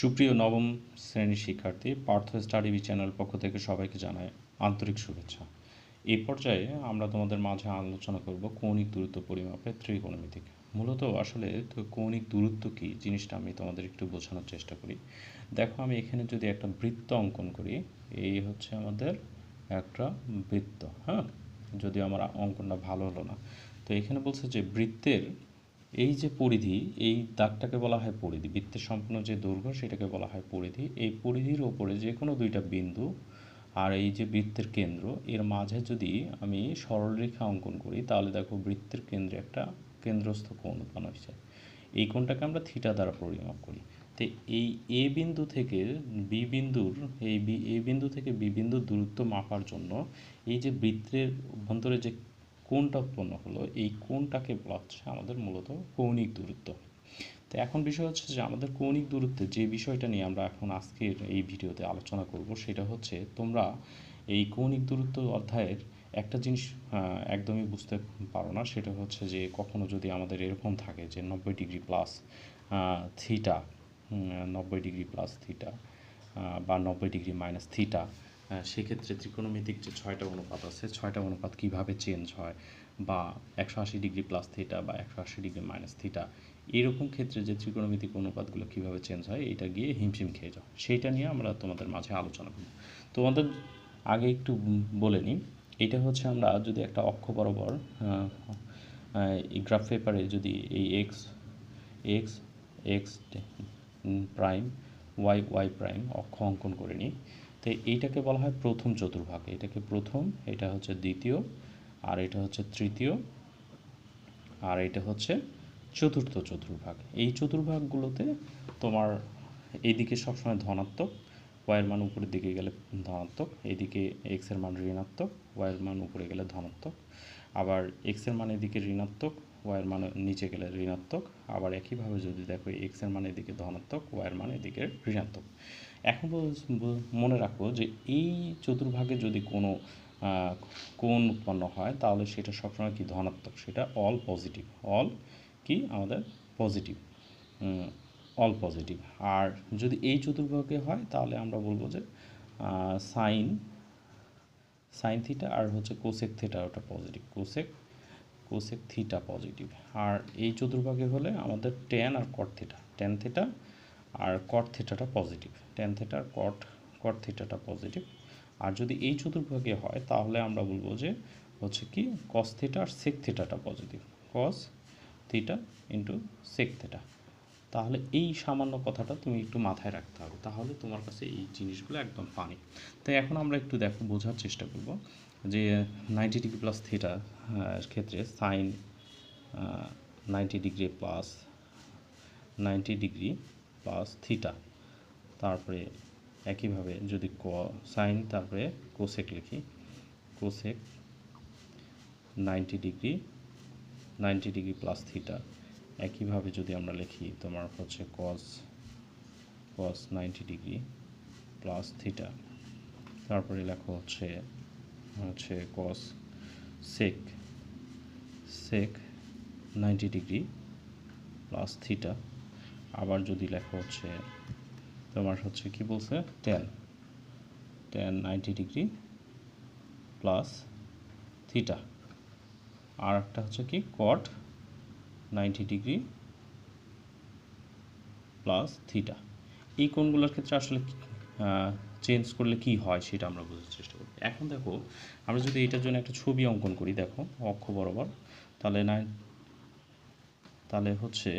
সুপ্রিয় নবম শ্রেণির শিক্ষার্থী, পার্থ স্টাডি বি চ্যানেল পক্ষ থেকে সবাইকে জানায় আন্তরিক শুভেচ্ছা। এই পর্যায়ে আমরা তোমাদের মাঝে আলোচনা করব কৌণিক দূরত্ব পরিমাপের ত্রিকোণমিতিক। মূলত আসলে কৌণিক দূরত্ব কী, জিনিসটা আমি তোমাদের একটু বোঝানোর চেষ্টা করি। দেখো, আমি এখানে যদি একটা বৃত্ত অঙ্কন করি এই হচ্ছে আমাদের একটা বৃত্ত হ্যাঁ? যদি আমার অঙ্কনটা ভালো হলো না। তো এখানে বলছে যে বৃত্তের এই যে পরিধি, এই দাগটাকে বলা হয় পরিধি বৃত্তের সম্পূর্ণ যে দৈর্ঘ্য সেটাকে বলা হয় পরিধি। এই পরিধির ওপরে যে কোনো দুইটা বিন্দু আর এই যে বৃত্তের কেন্দ্র, এর মাঝে যদি আমি সরলরেখা অঙ্কন করি, তাহলে দেখো বৃত্তের কেন্দ্রে একটা কেন্দ্রস্থ কোণ উৎপন্ন হয়েছে। এই কোণটাকে আমরা থিটা দ্বারা পরিমাপ করি। তো এই এ বিন্দু থেকে বি বিন্দুর, এই বি, এ বিন্দু থেকে বি বিন্দুর দূরত্ব মাপার জন্য এই যে বৃত্তের অভ্যন্তরে যে কোণটা উৎপন্ন হলো, এই কোণটাকে বলা হচ্ছে আমাদের মূলত কৌণিক দূরত্ব। তো এখন বিষয় হচ্ছে যে আমাদের কৌণিক দূরত্বের যে বিষয়টা নিয়ে আমরা এখন আজকের এই ভিডিওতে আলোচনা করব, সেটা হচ্ছে তোমরা এই কৌণিক দূরত্ব অধ্যায়ের একটা জিনিস একদমই বুঝতে পারো না, সেটা হচ্ছে যে কখনো যদি আমাদের এরকম থাকে যে নব্বই ডিগ্রি প্লাস থিটা নব্বই ডিগ্রি প্লাস থিটা বা নব্বই ডিগ্রি মাইনাস থিটা সেক্ষেত্রে ত্রিকোণমিতিক যে ছয়টা অনুপাত আছে, ছয়টা অনুপাত কীভাবে চেঞ্জ হয় বা একশো আশি ডিগ্রি প্লাস থিটা বা একশো আশি ডিগ্রি মাইনাস থিটা এরকম ক্ষেত্রে যে ত্রিকোণমিতিক অনুপাতগুলো কীভাবে চেঞ্জ হয়, এটা গিয়ে হিমশিম খেয়ে যাও। সেইটা নিয়ে আমরা তোমাদের মাঝে আলোচনা করব। তোমাদের আগে একটু বলে নিই, এটা হচ্ছে আমরা যদি একটা অক্ষ বরাবর এই গ্রাফ পেপারে যদি এই X X X prime Y Y prime অক্ষ অঙ্কন করে নিই তো এইটাকে বলা হয় প্রথম চতুর্ভাগ। এটাকে প্রথম, এটা হচ্ছে দ্বিতীয়, আর এটা হচ্ছে তৃতীয়, আর এটা হচ্ছে চতুর্থ চতুর্ভাগ। এই চতুর্ভাগগুলোতে তোমার এইদিকে সবসময় ধনাত্মক ওয়াইয়ের মান উপরের দিকে গেলে ধনাত্মক এদিকে এক্সের মান ঋণাত্মক ওয়াইয়ের মান উপরে গেলে ধনাত্মক, আবার এক্সের মান এদিকে ঋণাত্মক ওয়াইয়ের মান নিচে গেলে ঋণাত্মক, আবার একইভাবে যদি দেখো এক্সের মান এদিকে ধনাত্মক ওয়াইয়ের মান এদিকে ঋণাত্মক। এখন মনে রাখো যে এই চতুর্ভাগে যদি কোনো কোণ উৎপন্ন হয়, তাহলে সেটা সবসময় কি ধনাত্মক? সেটা অল পজিটিভ অল কি? আমাদের পজিটিভ অল পজিটিভ আর যদি এই চতুর্ভাগে হয়, তাহলে আমরা বলব যে সাইন সাইন থিটা আর হচ্ছে কোসেক থিটা ওটা positive cosec cosec theta positive আর এই চতুর্ভাগে হলে আমাদের ট্যান আর কট থিটা ট্যান থিটা আর কট থিটাটা পজিটিভ ট্যান থিটা আর কট কট থিটাটা পজিটিভ আর যদি এই চতুর্ভাগে হয়, তাহলে আমরা বলব যে হচ্ছে কি কস থিটা আর sec থিটাটা positive cos theta into sec theta তাহলে এই সামান্য কথাটা তুমি একটু মাথায় রাখতে হবে। তাহলে তোমার কাছে এই জিনিসগুলো একদম ফানি তাই এখন আমরা একটু দেখো, বোঝার চেষ্টা করব। যে নাইনটি ডিগ্রি প্লাস থিটা ক্ষেত্রে sine ninety degree plus ninety degree plus theta. তারপরে একইভাবে যদি ক, সাইন, তারপরে কোসেক লিখি। Cosec ninety degree ninety degree plus theta. একইভাবে যদি আমরা লিখি তোমার হচ্ছে cos cos ninety degree plus theta. তারপরে লেখা হচ্ছে হচ্ছে cos sec sec ninety degree plus theta আবার যদি লেখা হচ্ছে, তোমার হচ্ছে কি বলছে? Tan tan ninety degree plus theta আর একটা হচ্ছে কি? Cot ninety degree plus theta এই কোণগুলোর ক্ষেত্রে আসলে চেঞ্জ করলে কি হয় সেটা আমরা বোঝার চেষ্টা করি এখন দেখো, আমরা যদি এটার জন্য একটা ছবি অঙ্কন করি, দেখো, অক্ষ বরাবর, তাহলে নাইন তাহলে হচ্ছে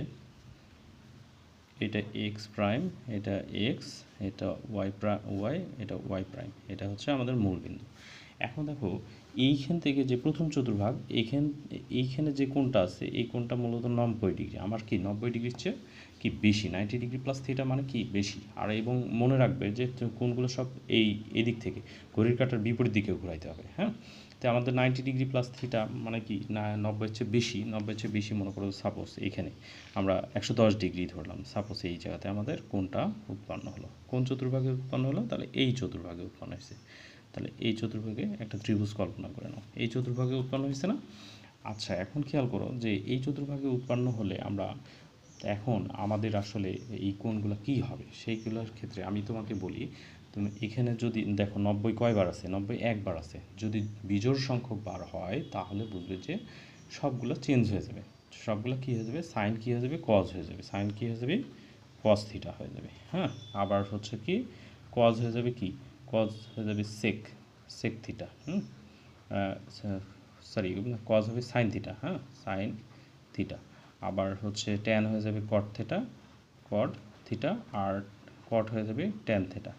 এটা এক্স প্রাইম এটা এক্স এটা ওয়াই প্রাইম ওয়াই এটা ওয়াই প্রাইম এটা হচ্ছে আমাদের মূল বিন্দু এখন দেখো, এইখান থেকে যে প্রথম চতুর্ভাগ এইখান এইখানে যে কোণটা আছে, এই কোণটা মূলত নব্বই ডিগ্রি। আমার কি নব্বই ডিগ্রির চেয়ে কি বেশি? নাইনটি ডিগ্রি প্লাস থিটা মানে কি বেশি? আর এবং মনে রাখবে যে কোনগুলো সব এই, এদিক থেকে, ঘড়ির কাটার বিপরীত দিকে ঘুরাইতে হবে হ্যাঁ? তো আমাদের নাইনটি ডিগ্রি প্লাস থিটা মানে কি, না, নব্বইয়ের চেয়ে বেশি নব্বই চেয়ে বেশি মনে করো সাপোজ এখানে আমরা একশো দশ ডিগ্রি ধরলাম সাপোজ এই জায়গাতে আমাদের কোনটা উৎপন্ন হলো? কোন চতুর্ভাগে উৎপন্ন হলো? তাহলে এই চতুর্ভাগে উৎপন্ন হয়েছে। তাহলে এই চতুর্ভাগে একটা ত্রিভুজ কল্পনা করে নাও। এই চতুর্ভাগে উৎপন্ন হয়েছে না? আচ্ছা এখন খেয়াল করো যে এই চতুর্ভাগে উৎপন্ন হলে আমরা এখন আমাদের আসলে এই কোণগুলো কী হবে? সেইগুলোর ক্ষেত্রে আমি তোমাকে বলি, তুমি এখানে যদি, দেখো নব্বই কয়বার আছে? নব্বই একবার আছে। যদি বিজোড় সংখ্যক বার হয়, তাহলে বুঝবে যে সবগুলো চেঞ্জ হয়ে যাবে। সবগুলো কী হয়ে যাবে? সাইন কী হয়ে যাবে? কজ হয়ে যাবে। সাইন কী হয়ে যাবে? কজ থিটা হয়ে যাবে। হ্যাঁ? আবার হচ্ছে কি কজ হয়ে যাবে কি? কজ হয়ে যাবে সেক সেক থিটা হুম? সরি কজ হবে সাইন থিটা হ্যাঁ? সাইন থিটা আবার হচ্ছে ট্যান হয়ে যাবে কট থেটা কট থিটা আর কট হয়ে যাবে ট্যান থেটা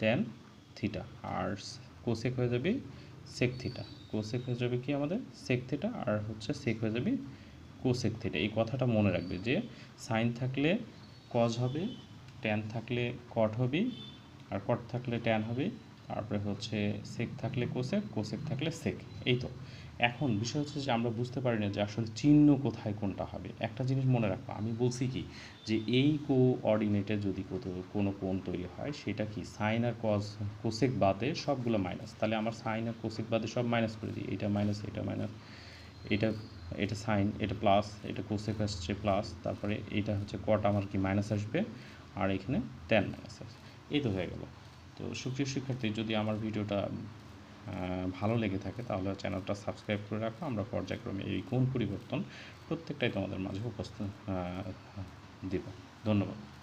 ট্যান থিটা আর কোসেক হয়ে যাবে সেক থিটা কোসেক হয়ে যাবে কি আমাদের? সেক থিটা আর হচ্ছে সেক হয়ে যাবে কোসেক থিটা এই কথাটা মনে রাখবে যে সাইন থাকলে কজ হবে ট্যান থাকলে কট হবে আর কট থাকলে ট্যান হবে, তারপরে হচ্ছে সেক থাকলে কোসেক কোসেক থাকলে সেক এই তো। এখন বিষয় হচ্ছে যে আমরা বুঝতে পারি না যে আসলে চিহ্ন কোথায়, কোনটা হবে। একটা জিনিস মনে রাখব, আমি বলছি কি যে এই কো অর্ডিনেটে যদি কোনো কোণ তৈরি হয়, সেটা কি সাইন আর কজ কোসেক বাদে সবগুলো মাইনাস তাহলে আমার সাইন আর কোসেক বাদে সব মাইনাস করে দিই। এটা মাইনাস এটা মাইনাস এটা এটা সাইন এটা প্লাস এটা কোসেক আসছে প্লাস তারপরে এটা হচ্ছে কট আমার কি মাইনাস আসবে? আর এখানে টেন মাইনাস আসবে। এই তো হয়ে গেল। তো সুপ্রিয় শিক্ষার্থী, যদি আমার ভিডিওটা ভালো লেগে থাকে, তাহলে চ্যানেলটা সাবস্ক্রাইব করে রাখো। আমরা পর্যায়ক্রমে এই কোন পরিবর্তন প্রত্যেকটাই তোমাদের মাঝে উপস্থিত দেব। ধন্যবাদ।